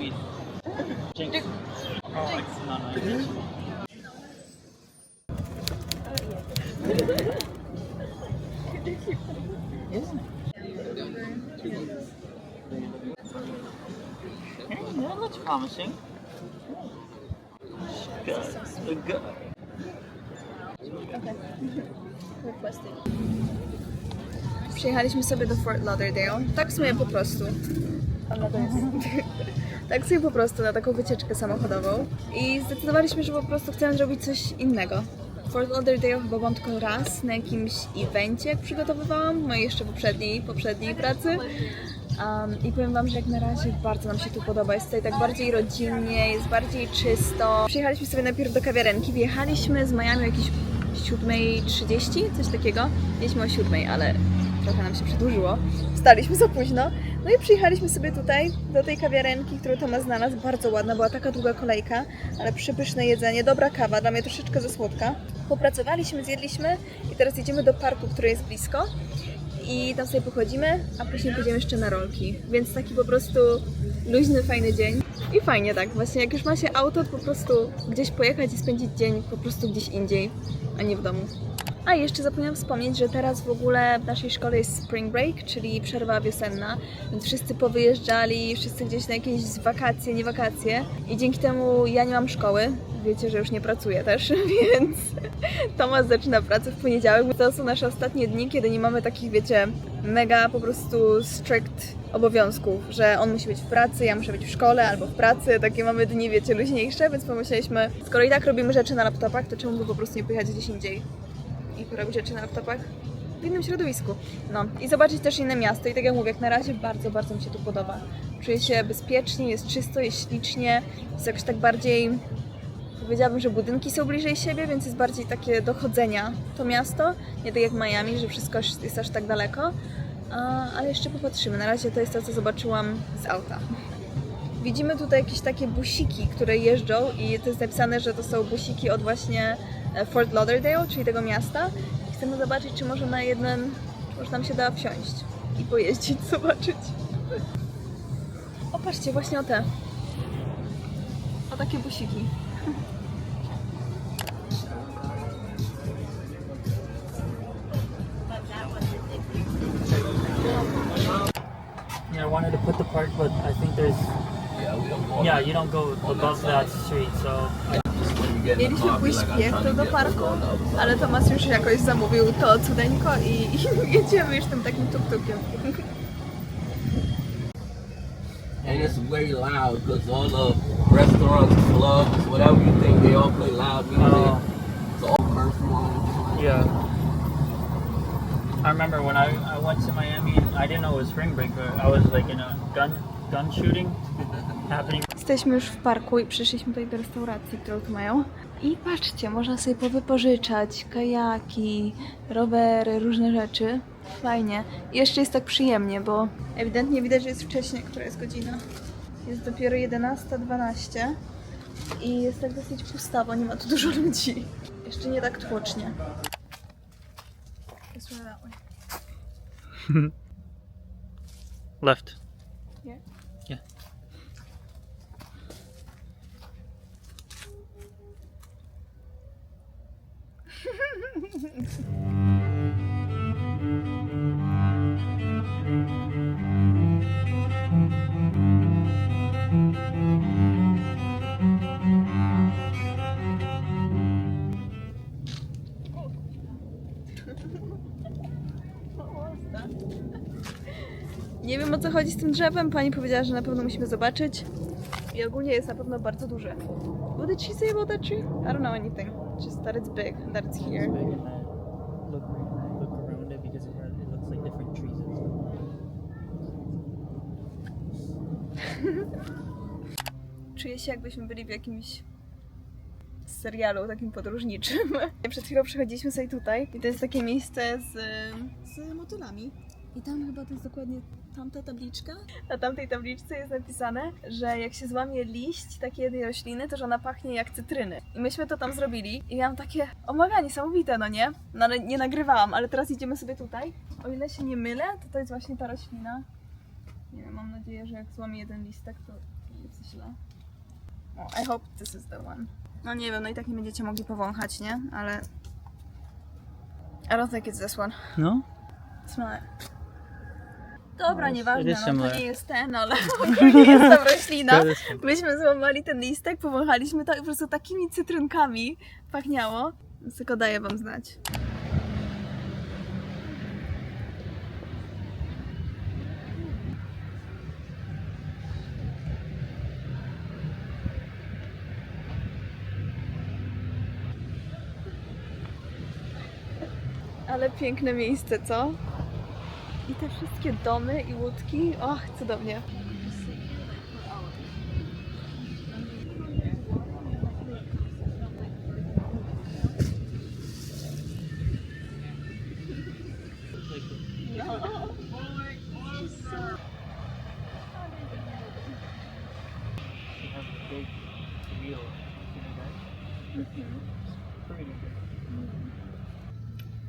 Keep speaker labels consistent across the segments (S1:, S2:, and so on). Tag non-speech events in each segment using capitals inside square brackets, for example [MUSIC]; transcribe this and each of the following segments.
S1: it's sweet. Jinx. Oh, it's not nice. Isn't it? Hey, that looks promising. Good. Good. [LAUGHS]
S2: Requested. Przyjechaliśmy sobie do Fort Lauderdale. Tak w sumie po prostu. [LAUGHS] tak sobie po prostu na taką wycieczkę samochodową. I zdecydowaliśmy, że po prostu chcemy zrobić coś innego. Fort Lauderdale chyba byłam tylko raz na jakimś evencie, jak przygotowywałam, mojej jeszcze poprzedniej, poprzedniej pracy. Um, I powiem Wam, że jak na razie bardzo nam się tu podoba. Jest tutaj tak bardziej rodzinnie, jest bardziej czysto. Przyjechaliśmy sobie najpierw do kawiarenki, wjechaliśmy z Miami o jakieś 7.30, coś takiego. Mieliśmy o 7, ale trochę nam się przedłużyło. Wstaliśmy za późno. No i przyjechaliśmy sobie tutaj, do tej kawiarenki, którą Tomasz znalazł. Bardzo ładna, była taka długa kolejka, ale przepyszne jedzenie, dobra kawa, dla mnie troszeczkę za słodka. Popracowaliśmy, zjedliśmy i teraz jedziemy do parku, który jest blisko. I tam sobie pochodzimy, a później pójdziemy jeszcze na rolki. Więc taki po prostu luźny, fajny dzień. I fajnie tak, właśnie jak już ma się auto, to po prostu gdzieś pojechać i spędzić dzień po prostu gdzieś indziej, a nie w domu. A jeszcze zapomniałam wspomnieć, że teraz w ogóle w naszej szkole jest spring break, czyli przerwa wiosenna, więc wszyscy powyjeżdżali, wszyscy gdzieś na jakieś wakacje, nie wakacje i dzięki temu ja nie mam szkoły. Wiecie, że już nie pracuję też, [LAUGHS] więc Tomasz zaczyna pracę w poniedziałek. To są nasze ostatnie dni, kiedy nie mamy takich, wiecie, mega po prostu strict obowiązków, że on musi być w pracy, ja muszę być w szkole albo w pracy. Takie mamy dni, wiecie, luźniejsze, więc pomyśleliśmy, skoro i tak robimy rzeczy na laptopach, to czemu by po prostu nie pojechać gdzieś indziej i porobić rzeczy na laptopach w innym środowisku. No i zobaczyć też inne miasto. I tak jak mówię, jak na razie bardzo, bardzo mi się tu podoba. Czuję się bezpiecznie, jest czysto, jest ślicznie, jest jakoś tak bardziej Powiedziałabym, że budynki są bliżej siebie, więc jest bardziej takie dochodzenia to miasto. Nie tak jak Miami, że wszystko jest aż tak daleko. Ale jeszcze popatrzymy. Na razie to jest to, co zobaczyłam z auta. Widzimy tutaj jakieś takie busiki, które jeżdżą i to jest napisane, że to są busiki od właśnie Fort Lauderdale, czyli tego miasta. Chcemy zobaczyć, czy może na jeden, czy może nam się da wsiąść i pojeździć, [LAUGHS] zobaczyć. O, patrzcie, właśnie o te. O takie busiki.
S1: Yeah, I wanted to put the park, but I think there's. Yeah, you don't go above that street, so.
S2: Mieliśmy pójść piechto do parku, ale Tomasz już jakoś zamówił to cudeńko i, i [LAUGHS] jedziemy już tym takim tuk-tukiem.
S3: and it's very loud because all the restaurants, clubs, whatever you think, they all play loud music.
S1: Oh.
S3: It's all personal.
S1: Yeah. I remember when I, I went to Miami, I didn't know it was spring break, but I was like in a gun gun shooting [LAUGHS] happening.
S2: Jesteśmy już w parku i przyszliśmy tutaj do restauracji, którą tu mają. I patrzcie, można sobie powypożyczać kajaki, rowery, różne rzeczy. Fajnie. I jeszcze jest tak przyjemnie, bo ewidentnie widać, że jest wcześniej, która jest godzina. Jest dopiero 11.12 i jest tak dosyć pustawo, nie ma tu dużo ludzi. Jeszcze nie tak tłocznie. [LAUGHS]
S1: Left.
S2: Nie wiem o co chodzi z tym drzewem. Pani powiedziała, że na pewno musimy zobaczyć. I ogólnie jest na pewno bardzo duże. What did she say about that tree? I don't know anything. Just that it's big and that it's here.
S1: Big and then look look around it because it, has, it looks like different trees and stuff. [LAUGHS]
S2: Czuję się jakbyśmy byli w jakimś serialu takim podróżniczym. [LAUGHS] Przed chwilą przechodziliśmy sobie tutaj i to jest takie miejsce z, z motylami. I tam chyba to jest dokładnie tamta tabliczka. Na tamtej tabliczce jest napisane, że jak się złamie liść takiej jednej rośliny, to że ona pachnie jak cytryny. I myśmy to tam zrobili i miałam takie, o mega niesamowite, no nie? No ale nie nagrywałam, ale teraz idziemy sobie tutaj. O ile się nie mylę, to to jest właśnie ta roślina. Nie wiem, mam nadzieję, że jak złamię jeden listek, to nie jest źle. O, I hope this is the one. No nie wiem, no i tak nie będziecie mogli powąchać, nie? Ale... I don't think it's this one.
S1: No?
S2: Smell it. Dobra,
S1: No,
S2: nieważne, no to nie jest ten, ale [LAUGHS] [LAUGHS] ogólnie jest tam roślina. Myśmy złamali ten listek, powąchaliśmy to i po prostu takimi cytrynkami pachniało. Więc tylko daję wam znać. Ale piękne miejsce, co? Te wszystkie domy i łódki, och, cudownie.
S1: They have a big wheel. You know that? Pretty big.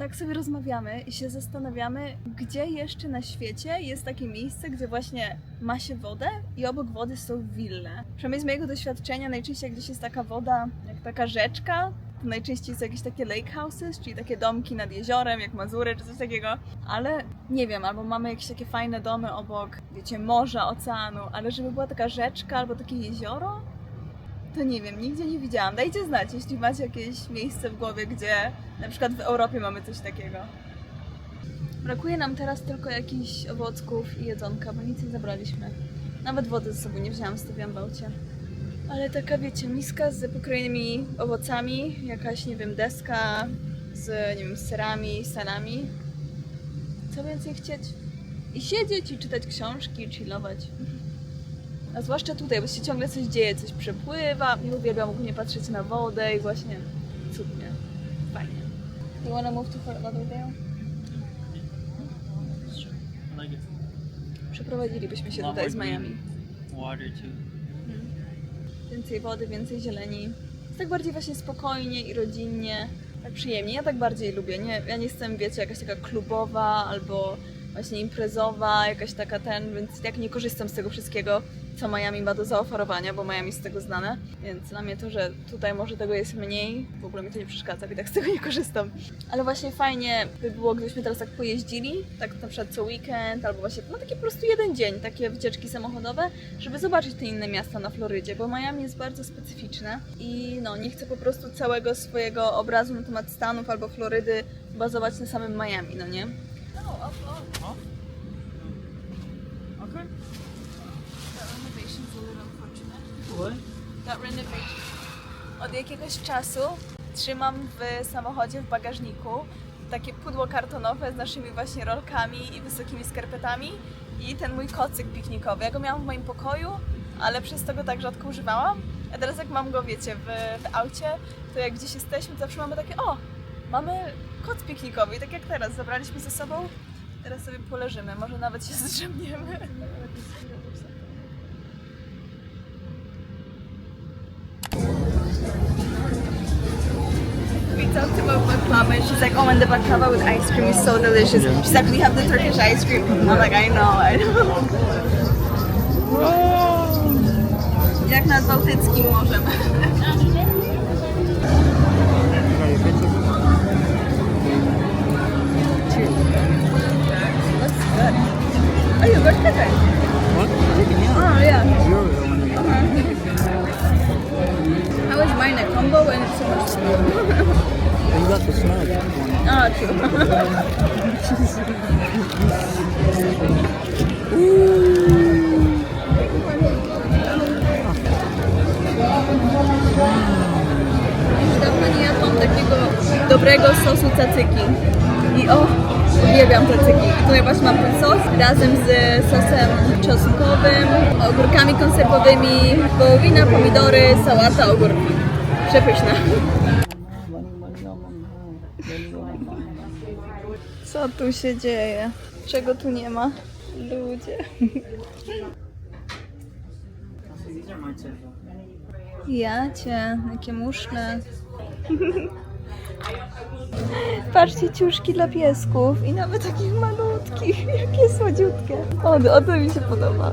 S2: Tak sobie rozmawiamy i się zastanawiamy, gdzie jeszcze na świecie jest takie miejsce, gdzie właśnie ma się wodę i obok wody są wille. Przynajmniej z mojego doświadczenia najczęściej gdzieś jest taka woda, jak taka rzeczka, to najczęściej są jakieś takie lake houses, czyli takie domki nad jeziorem, jak Mazury czy coś takiego. Ale nie wiem, albo mamy jakieś takie fajne domy obok, wiecie, morza, oceanu, ale żeby była taka rzeczka albo takie jezioro, to nie wiem, nigdzie nie widziałam. Dajcie znać, jeśli macie jakieś miejsce w głowie, gdzie na przykład w Europie mamy coś takiego. Brakuje nam teraz tylko jakichś owocków i jedzonka, bo nic nie zabraliśmy. Nawet wody ze sobą nie wzięłam, stawiam w aucie. Ale taka, wiecie, miska z pokrojonymi owocami, jakaś, nie wiem, deska z, nie wiem, serami, salami. Co więcej chcieć? I siedzieć i czytać książki, chillować. A zwłaszcza tutaj, bo się ciągle coś dzieje, coś przepływa. Nie uwielbiam ogólnie patrzeć na wodę i właśnie cudnie. Fajnie. You wanna move to Lauderdale?
S1: Sure. I like it.
S2: Przeprowadzilibyśmy się
S1: Lot
S2: tutaj z Miami.
S1: Water too.
S2: Więcej wody, więcej zieleni. Jest tak bardziej właśnie spokojnie i rodzinnie. Tak przyjemnie. Ja tak bardziej lubię. Nie, ja nie jestem, wiecie, jakaś taka klubowa albo właśnie imprezowa, jakaś taka ten, więc jak nie korzystam z tego wszystkiego, co Miami ma do zaoferowania, bo Miami jest z tego znane. Więc dla mnie to, że tutaj może tego jest mniej, w ogóle mi to nie przeszkadza, i tak z tego nie korzystam. Ale właśnie fajnie by było, gdybyśmy teraz tak pojeździli, tak na przykład co weekend, albo właśnie no taki po prostu jeden dzień, takie wycieczki samochodowe, żeby zobaczyć te inne miasta na Florydzie, bo Miami jest bardzo specyficzne i no nie chcę po prostu całego swojego obrazu na temat Stanów albo Florydy bazować na samym Miami, no nie?
S1: Okay.
S2: That renovation's a little unfortunate. Od jakiegoś czasu trzymam w samochodzie, w bagażniku takie pudło kartonowe z naszymi właśnie rolkami i wysokimi skarpetami i ten mój kocyk piknikowy. Ja go miałam w moim pokoju, ale przez to go tak rzadko używałam. A teraz jak mam go, wiecie, w, w aucie, to jak gdzieś jesteśmy, to zawsze mamy takie, o, mamy koc piknikowy i tak jak teraz, zabraliśmy ze sobą, teraz sobie poleżymy, może nawet się [LAUGHS] zdrzemniemy. Baklava and she's like, oh, and the baklava with ice cream is so delicious.
S1: Yeah.
S2: She's like, we have the Turkish ice cream. I'm like, I know, I know. Jak nad Bałtyckim morzem. Oh, you look at it.
S1: What?
S2: Oh, yeah.
S1: You're the one who-
S2: How is mine a combo and it's so much smaller? [LAUGHS]
S1: You got the snug one.
S2: A, true. Już dawno nie jadłam takiego dobrego sosu cacyki. I o, uwielbiam cacyki. I tutaj właśnie mam ten sos razem z sosem czosnkowym, ogórkami konserwowymi, wołowina, pomidory, sałata, ogórki. Przepyszne. Co tu się dzieje? Czego tu nie ma? Ludzie. Ja cię, jakie muszle. Patrzcie, ciuszki dla piesków i nawet takich malutkich, jakie słodziutkie. O, o to mi się podoba.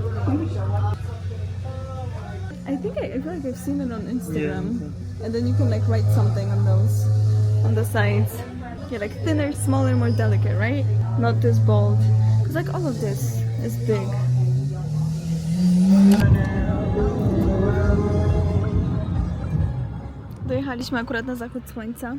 S2: I think I, I feel like I've seen it on Instagram. And then you can like write something on those, on the sides. Yeah, like thinner, smaller, more delicate, right? Not this bold. Because like all of this is big. Dojechaliśmy akurat na zachód słońca.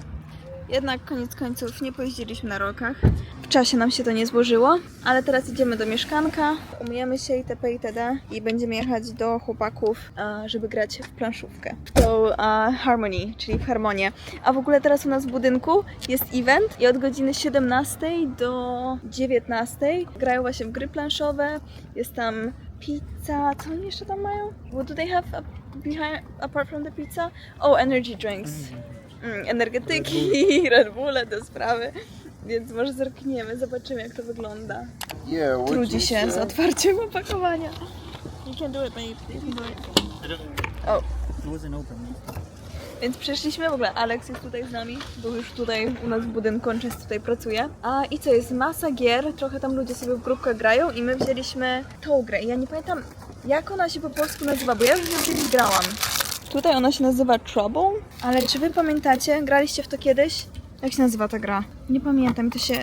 S2: Jednak koniec końców nie pojeździliśmy na rokach. W czasie nam się to nie złożyło, ale teraz idziemy do mieszkanka, umyjemy się itp. itd. i będziemy jechać do chłopaków, e, żeby grać w planszówkę. To e, Harmony, czyli w harmonię. A w ogóle teraz u nas w budynku jest event i od godziny 17 do 19 grają właśnie w gry planszowe. Jest tam pizza, co oni jeszcze tam mają? What do they have behind, apart from the pizza? Oh, energy drinks. Mm, energetyki, Red Bulle, te sprawy. Więc może zerkniemy, zobaczymy jak to wygląda.
S3: Yeah,
S2: Trudzi się z otwarciem opakowania. You can do it, babe. You can do it. O,
S1: It wasn't open.
S2: więc przyszliśmy, w ogóle Alex jest tutaj z nami, był już tutaj u nas w budynku, on często tutaj pracuje. A i co, jest masa gier, trochę tam ludzie sobie w grupkach grają i my wzięliśmy tą grę. I ja nie pamiętam, jak ona się po polsku nazywa, bo ja już ją kiedyś grałam. Tutaj ona się nazywa Trouble, ale czy wy pamiętacie, graliście w to kiedyś? Jak się nazywa ta gra? Nie pamiętam, to się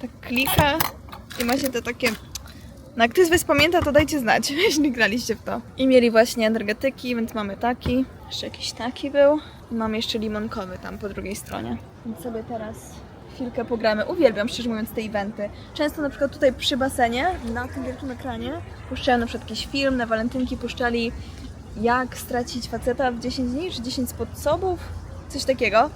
S2: tak klika i macie te takie no jak ktoś z Was pamięta, to dajcie znać, [LAUGHS] jeśli graliście w to. I mieli właśnie energetyki, więc mamy taki. Jeszcze jakiś taki był. I mamy jeszcze limonkowy tam po drugiej stronie. Więc sobie teraz chwilkę pogramy. Uwielbiam, szczerze mówiąc, te eventy. Często na przykład tutaj przy basenie, na tym wielkim ekranie, puszczają na przykład jakiś film, na walentynki puszczali jak stracić faceta w 10 dni, czy 10 sposobów, coś takiego.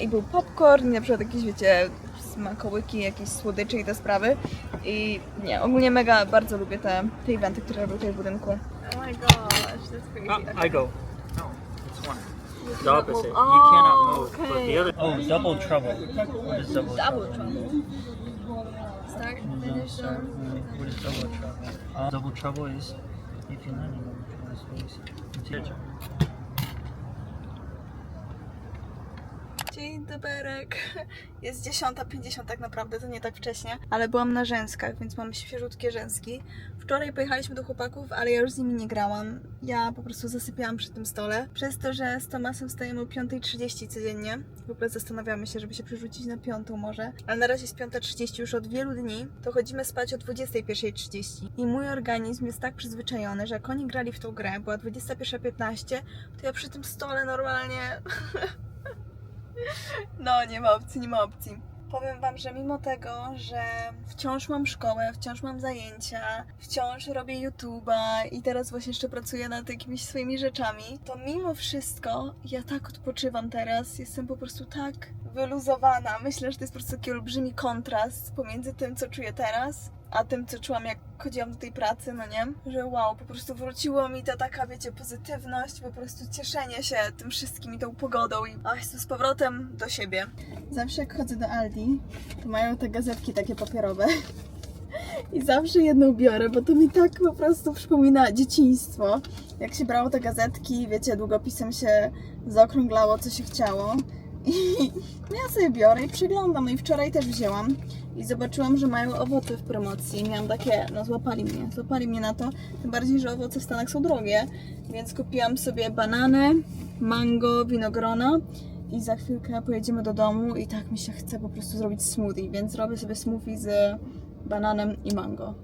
S2: I był popcorn, i na przykład jakieś, wiecie, smakołyki, jakieś słodycze i te sprawy. I nie, ogólnie mega bardzo lubię te, te eventy, które robią tutaj w budynku. Oh my gosh, that's crazy.
S1: Ah, I go. No, it's one. The opposite. You cannot
S2: Oh,
S1: move. But the other. Oh, double trouble. What is double,
S2: Double trouble. Start, finish,
S1: what is double trouble? Uh, double trouble is if you land in a
S2: Dzień doberek. [LAUGHS] Jest 10.50 tak naprawdę, to nie tak wcześnie, ale byłam na rzęskach, więc mam świeżutkie rzęski. Wczoraj pojechaliśmy do chłopaków, ale ja już z nimi nie grałam. Ja po prostu zasypiałam przy tym stole. Przez to, że z Tomasem wstajemy o 5.30 codziennie. W ogóle zastanawiamy się, żeby się przerzucić na 5 może. Ale na razie jest 5.30 już od wielu dni, to chodzimy spać o 21.30. I mój organizm jest tak przyzwyczajony, że jak oni grali w tą grę, była 21.15, to ja przy tym stole normalnie [LAUGHS] no, nie ma opcji, nie ma opcji. Powiem Wam, że mimo tego, że wciąż mam szkołę, wciąż mam zajęcia, wciąż robię YouTube'a i teraz właśnie jeszcze pracuję nad jakimiś swoimi rzeczami, to mimo wszystko ja tak odpoczywam teraz. Jestem po prostu tak wyluzowana. Myślę, że to jest po prostu taki olbrzymi kontrast pomiędzy tym, co czuję teraz, a tym, co czułam, jak chodziłam do tej pracy, no nie? Że wow, po prostu wróciło mi ta taka, wiecie, pozytywność, po prostu cieszenie się tym wszystkim i tą pogodą i jestem z powrotem do siebie. Zawsze jak chodzę do Aldi, to mają te gazetki takie papierowe. [LAUGHS] I zawsze jedną biorę, bo to mi tak po prostu przypomina dzieciństwo. Jak się brało te gazetki, wiecie, długopisem się zaokrąglało, co się chciało. I [LAUGHS] ja sobie biorę i przyglądam. No i wczoraj też wzięłam i zobaczyłam, że mają owoce w promocji. Miałam takie, no złapali mnie, złapali mnie na to. Tym bardziej, że owoce w Stanach są drogie, więc kupiłam sobie bananę, mango, winogrona i za chwilkę pojedziemy do domu i tak mi się chce po prostu zrobić smoothie, więc robię sobie smoothie z bananem i mango.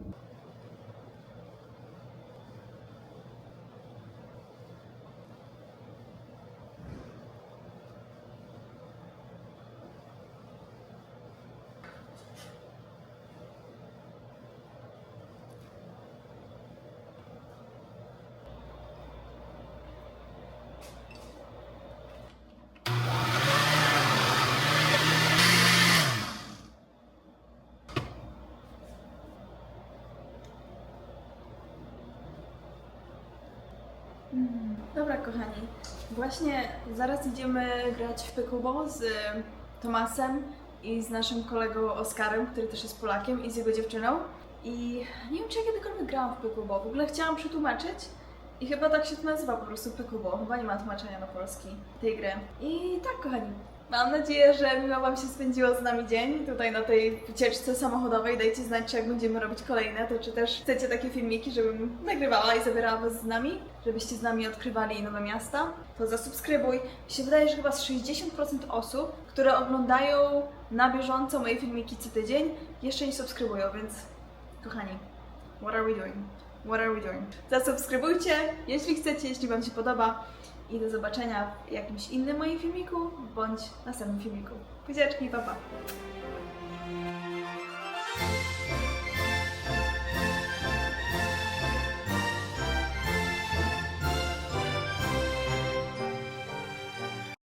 S2: Dobra, kochani. Właśnie zaraz idziemy grać w pickleball z Tomasem i z naszym kolegą Oskarem, który też jest Polakiem i z jego dziewczyną. I nie wiem, czy ja kiedykolwiek grałam w pickleball. W ogóle chciałam przetłumaczyć i chyba tak się to nazywa po prostu pickleball. Chyba nie ma tłumaczenia na polski tej gry. I tak, kochani. Mam nadzieję, że miło Wam się spędziło z nami dzień tutaj na tej wycieczce samochodowej. Dajcie znać, czy jak będziemy robić kolejne, to czy też chcecie takie filmiki, żebym nagrywała i zabierała Was z nami, żebyście z nami odkrywali nowe miasta. To zasubskrybuj. Mi się wydaje, że chyba z 60% osób, które oglądają na bieżąco moje filmiki co tydzień, jeszcze nie subskrybują, więc kochani, what are we doing? What are we doing? Zasubskrybujcie, jeśli chcecie, jeśli Wam się podoba. I do zobaczenia w jakimś innym moim filmiku, bądź następnym filmiku. Buziaczki, pa pa!